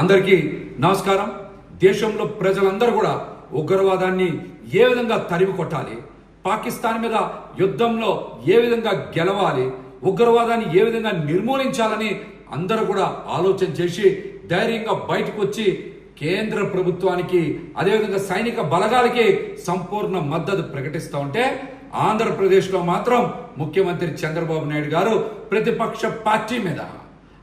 అందరికీ నమస్కారం. దేశంలో ప్రజలందరూ కూడా ఉగ్రవాదాన్ని ఏ విధంగా తరిమి కొట్టాలి? పాకిస్తాన్ మీద యుద్ధంలో ఏ విధంగా గెలవాలి? ఉగ్రవాదాన్ని ఏ విధంగా నిర్మూలించాలని అందరూ కూడా ఆలోచన చేసి ధైర్యంగా బయటకు వచ్చి కేంద్ర ప్రభుత్వానికి అదేవిధంగా సైనిక బలగాలకి సంపూర్ణ మద్దతు ప్రకటిస్తూ ఉంటే ఆంధ్రప్రదేశ్లో మాత్రం ముఖ్యమంత్రి చంద్రబాబు నాయుడు గారు ప్రతిపక్ష పార్టీ మీద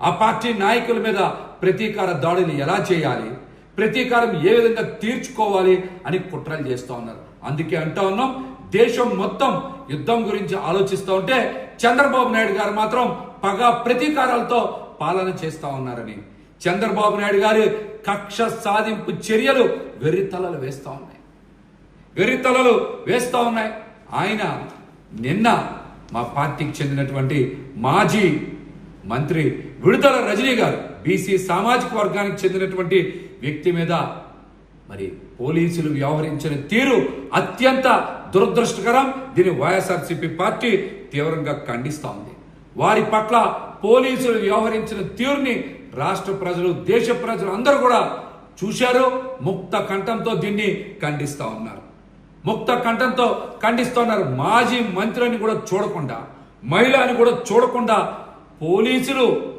ఆ పార్టీ నాయకుల మీద ప్రతీకార దాడులు ఎలా చేయాలి? ప్రతీకారం ఏ విధంగా తీర్చుకోవాలి అని కుట్రలు చేస్తూ ఉన్నారు. అందుకే అంటా ఉన్నాం దేశం మొత్తం యుద్ధం గురించి ఆలోచిస్తూ ఉంటే చంద్రబాబు నాయుడు గారు మాత్రం పగ ప్రతీకారాలతో పాలన చేస్తూ ఉన్నారని. చంద్రబాబు నాయుడు గారి కక్ష సాధింపు చర్యలు వెర్రితలలు వేస్తూ ఉన్నాయి. వెర్రితలలు వేస్తూ ఉన్నాయి. ఆయన నిన్న మా పార్టీకి చెందినటువంటి మాజీ మంత్రి విడుదల రజనీ గారు బీసీ సామాజిక వర్గానికి చెందినటువంటి వ్యక్తి మీద మరి పోలీసులు వ్యవహరించిన తీరు అత్యంత దురదృష్టకరం. దీన్ని వైఎస్ఆర్సీపీ పార్టీ తీవ్రంగా ఖండిస్తా ఉంది. వారి పట్ల పోలీసులు వ్యవహరించిన తీరుని రాష్ట్ర ప్రజలు దేశ ప్రజలు అందరూ కూడా చూశారు. ముక్త కంఠంతో దీన్ని ఖండిస్తూ ఉన్నారు. ముక్త కంఠంతో ఖండిస్తూ ఉన్నారు. మాజీ మంత్రిని కూడా చూడకుండా మహిళని కూడా చూడకుండా పోలీసులు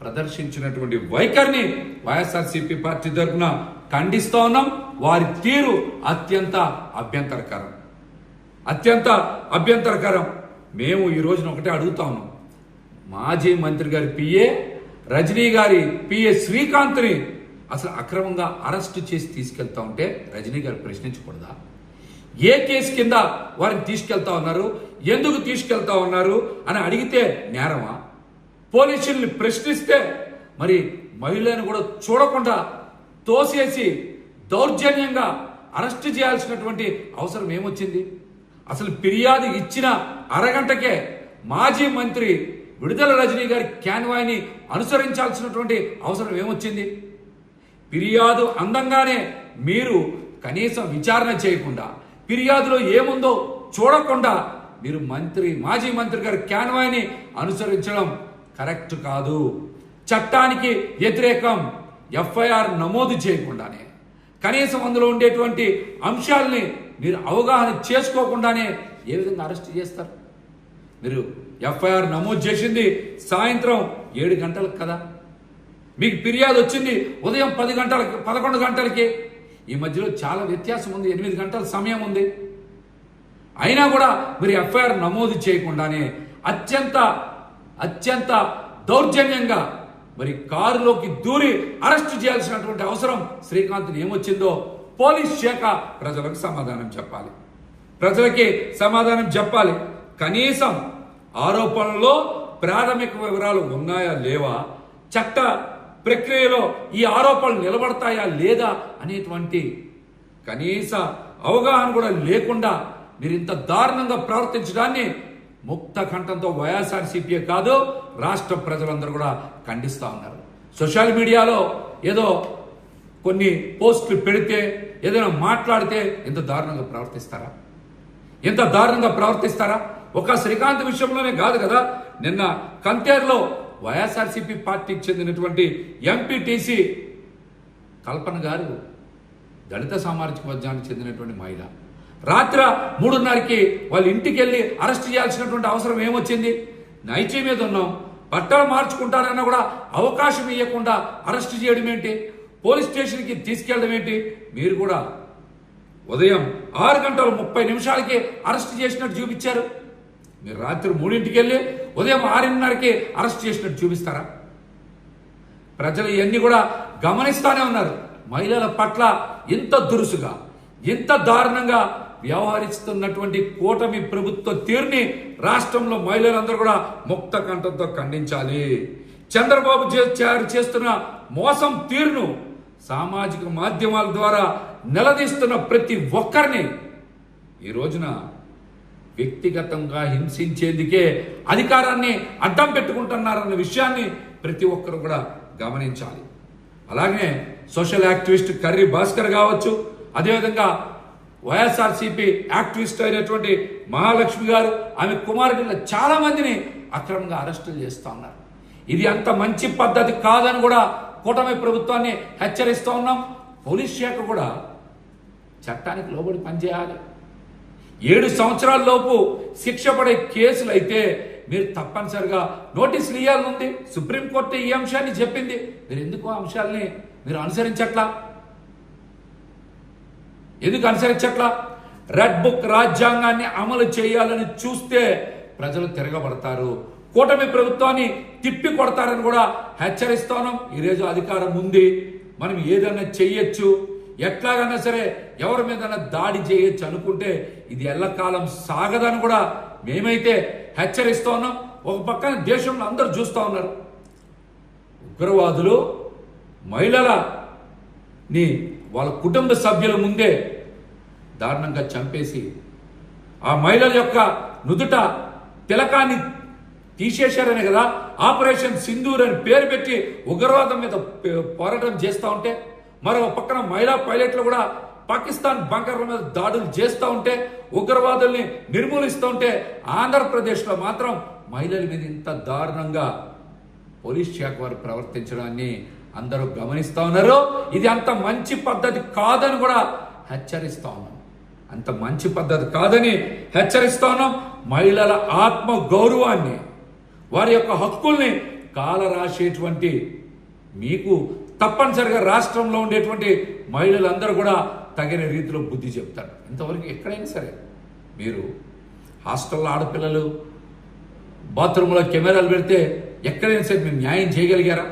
ప్రదర్శించినటువంటి వైఖరిని వైఎస్ఆర్సీపీ పార్టీ తరఫున ఖండిస్తూ ఉన్నాం. వారి తీరు అత్యంత అభ్యంతరకరం. అత్యంత అభ్యంతరకరం. మేము ఈ రోజున ఒకటే అడుగుతా ఉన్నాం. మాజీ మంత్రి గారి పిఏ రజనీ గారి పిఏ శ్రీకాంత్ని అసలు అక్రమంగా అరెస్ట్ చేసి తీసుకెళ్తా ఉంటే రజనీ గారు ప్రశ్నించకూడదా? ఏ కేసు కింద వారిని తీసుకెళ్తా ఉన్నారు? ఎందుకు తీసుకెళ్తా ఉన్నారు? అని అడిగితే నేరమా? పోలీసుల్ని ప్రశ్నిస్తే మరి మహిళను కూడా చూడకుండా తోసేసి దౌర్జన్యంగా అరెస్ట్ చేయాల్సినటువంటి అవసరం ఏమొచ్చింది? అసలు ఫిర్యాదు ఇచ్చిన అరగంటకే మాజీ మంత్రి విడుదల రజనీ గారి క్యాన్వాయ్ని అనుసరించాల్సినటువంటి అవసరం ఏమొచ్చింది? ఫిర్యాదు అందంగానే మీరు కనీసం విచారణ చేయకుండా ఫిర్యాదులో ఏముందో చూడకుండా మీరు మంత్రి మాజీ మంత్రి గారి క్యాన్వాయ్ని అనుసరించడం కరెక్ట్ కాదు. చట్టానికి వ్యతిరేకం ఎఫ్ఐఆర్ నమోదు చేయకుండానే కనీసం అందులో ఉండేటువంటి అంశాలని మీరు అవగాహన చేసుకోకుండానే ఏ విధంగా అరెస్ట్ చేస్తారు? మీరు ఎఫ్ఐఆర్ నమోదు చేసింది సాయంత్రం ఏడు గంటలకు కదా? మీకు ఫిర్యాదు వచ్చింది ఉదయం పది గంటలకి పదకొండు గంటలకి. ఈ మధ్యలో చాలా వ్యత్యాసం ఉంది ఎనిమిది గంటల సమయం ఉంది. అయినా కూడా మీరు ఎఫ్ఐఆర్ నమోదు చేయకుండానే అత్యంత అత్యంత దౌర్జన్యంగా మరి కారులోకి దూరి అరెస్ట్ చేయాల్సినటువంటి అవసరం శ్రీకాంత్ని ఏమొచ్చిందో పోలీస్ శాఖ ప్రజలకు సమాధానం చెప్పాలి. ప్రజలకి సమాధానం చెప్పాలి. కనీసం ఆరోపణలో ప్రాథమిక వివరాలు ఉన్నాయా లేవా? చట్ట ప్రక్రియలో ఈ ఆరోపణలు నిలబడతాయా లేదా అనేటువంటి కనీస అవగాహన కూడా లేకుండా మీరు ఇంత దారుణంగా ప్రవర్తించడాన్ని ముక్త కంఠంతో వైఎస్ఆర్సీపీ కాదు రాష్ట్ర ప్రజలందరూ కూడా ఖండిస్తూ ఉన్నారు. సోషల్ మీడియాలో ఏదో కొన్ని పోస్టులు పెడితే ఏదైనా మాట్లాడితే ఇంత దారుణంగా ప్రవర్తిస్తారా? ఇంత దారుణంగా ప్రవర్తిస్తారా? ఒక శ్రీకాంత్ విషయంలోనే కాదు కదా నిన్న కంతేరులో వైఎస్ఆర్సీపీ పార్టీకి చెందినటువంటి ఎంపీటీసీ కల్పన గారు దళిత సామాజిక వర్గానికి చెందినటువంటి మహిళ. రాత్రి మూడున్నరకి వాళ్ళ ఇంటికి వెళ్ళి అరెస్ట్ చేయాల్సినటువంటి అవసరం ఏమొచ్చింది? నైటీ మీద ఉన్నాం. బట్టలు మార్చుకుంటారన్నా కూడా అవకాశం ఇవ్వకుండా అరెస్ట్ చేయడం ఏంటి? పోలీస్ స్టేషన్కి తీసుకెళ్ళడం ఏంటి? మీరు కూడా ఉదయం ఆరు గంటల ముప్పై నిమిషాలకి అరెస్ట్ చేసినట్టు చూపించారు. మీరు రాత్రి మూడింటికి వెళ్ళి ఉదయం ఆరున్నరకి అరెస్ట్ చేసినట్టు చూపిస్తారా? ప్రజలు ఇవన్నీ కూడా గమనిస్తానే ఉన్నారు. మహిళల పట్ల ఇంత దురుసుగా ఇంత దారుణంగా వ్యవహరిస్తున్నటువంటి కూటమి ప్రభుత్వ తీరుని రాష్ట్రంలో మహిళలందరూ కూడా ముక్త కంఠంతో ఖండించాలి. చంద్రబాబు చే- చేస్తున్న మోసం తీరును సామాజిక మాధ్యమాల ద్వారా నిలదీస్తున్న ప్రతి ఒక్కరిని ఈ రోజున వ్యక్తిగతంగా హింసించేందుకే అధికారాన్ని అడ్డం పెట్టుకుంటున్నారన్న విషయాన్ని ప్రతి ఒక్కరు కూడా గమనించాలి. అలాగే సోషల్ యాక్టివిస్ట్ కర్రీ భాస్కర్ కావచ్చు అదేవిధంగా వైఎస్ఆర్సీపీ యాక్టివిస్ట్ అయినటువంటి మహాలక్ష్మి గారు ఆమె కుమారుడు చాలా మందిని అక్రమంగా అరెస్టులు చేస్తూ ఉన్నారు. ఇది అంత మంచి పద్ధతి కాదని కూడా కూటమి ప్రభుత్వాన్ని హెచ్చరిస్తూ ఉన్నాం. పోలీస్ శాఖ కూడా చట్టానికి లోబడి పనిచేయాలి. ఏడు సంవత్సరాల లోపు శిక్ష పడే కేసులు అయితే మీరు తప్పనిసరిగా నోటీసులు ఇవ్వాలని ఉంది సుప్రీంకోర్టు ఈ అంశాన్ని చెప్పింది. మీరు ఎందుకు ఆ అంశాలని మీరు అనుసరించట్లా? ఎందుకు అనుసరించట్లా రెడ్ బుక్ రాజ్యాంగాన్ని అమలు చేయాలని చూస్తే ప్రజలు తిరగబడతారు. కూటమి ప్రభుత్వాన్ని తిప్పి కొడతారని కూడా హెచ్చరిస్తాను. ఈరోజు అధికారం ఉంది. మనం ఏదైనా చెయ్యొచ్చు ఎట్లాగైనా సరే ఎవరి మీద దాడి చేయొచ్చు అనుకుంటే ఇది ఎల్లకాలం సాగదని కూడా మేమైతే హెచ్చరిస్తా ఉన్నాం ఒక పక్కన దేశంలో అందరూ చూస్తూ ఉన్నారు. ఉగ్రవాదులు మహిళలని వాళ్ళ కుటుంబ సభ్యుల ముందే దారుణంగా చంపేసి ఆ మహిళల యొక్క నుదుట తిలకాన్ని తీసేశారనే కదా? ఆపరేషన్ సింధూర్ అని పేరు పెట్టి ఉగ్రవాదం మీద పే- పోరాటం చేస్తూ ఉంటే మరో పక్కన మహిళా పైలట్లు కూడా పాకిస్తాన్ బంకర్ల మీద దాడులు చేస్తూ ఉంటే ఉగ్రవాదుల్ని నిర్మూలిస్తూ ఉంటే ఆంధ్రప్రదేశ్లో మాత్రం మహిళల మీద ఇంత దారుణంగా పోలీస్ శాఖ వారు ప్రవర్తించడాన్ని అందరూ గమనిస్తా ఉన్నారు. ఇది అంత మంచి పద్ధతి కాదని కూడా హెచ్చరిస్తూ ఉన్నాం. అంత మంచి పద్ధతి కాదని హెచ్చరిస్తూ ఉన్నాం. మహిళల ఆత్మ గౌరవాన్ని వారి యొక్క హక్కుల్ని కాల రాసేటువంటి మీకు తప్పనిసరిగా రాష్ట్రంలో ఉండేటువంటి మహిళలందరూ కూడా తగిన రీతిలో బుద్ధి చెప్తారు. ఇంతవరకు ఎక్కడైనా సరే మీరు హాస్టల్లో ఆడపిల్లలు బాత్రూంలో కెమెరాలు పెడితే ఎక్కడైనా సరే మీరు న్యాయం చేయగలిగారా?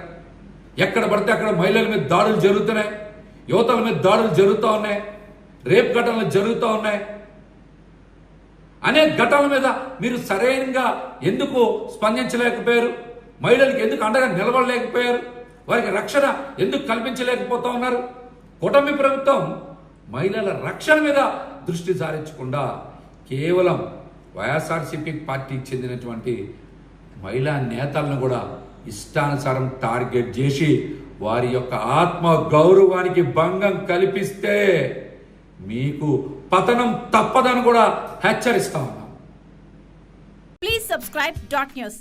ఎక్కడ పడితే అక్కడ మహిళల మీద దాడులు జరుగుతున్నాయి యువతల మీద దాడులు జరుగుతూ ఉన్నాయి రేప్ ఘటనలు జరుగుతూ ఉన్నాయి. అనేక ఘటనల మీద మీరు సరైనగా ఎందుకు స్పందించలేకపోయారు? మహిళలకు ఎందుకు అండగా నిలబడలేకపోయారు? వారికి రక్షణ ఎందుకు కల్పించలేకపోతా ఉన్నారు? కూటమి ప్రభుత్వం మహిళల రక్షణ మీద దృష్టి సారించకుండా కేవలం వైఎస్ఆర్సీపీ పార్టీకి చెందినటువంటి మహిళా నేతలను కూడా ఇష్టానుసారం టార్గెట్ చేసి వారి యొక్క ఆత్మ గౌరవానికి భంగం కల్పిస్తే మీకు పతనం తప్పదని కూడా హెచ్చరిస్తా ఉన్నాం. Please subscribe dot news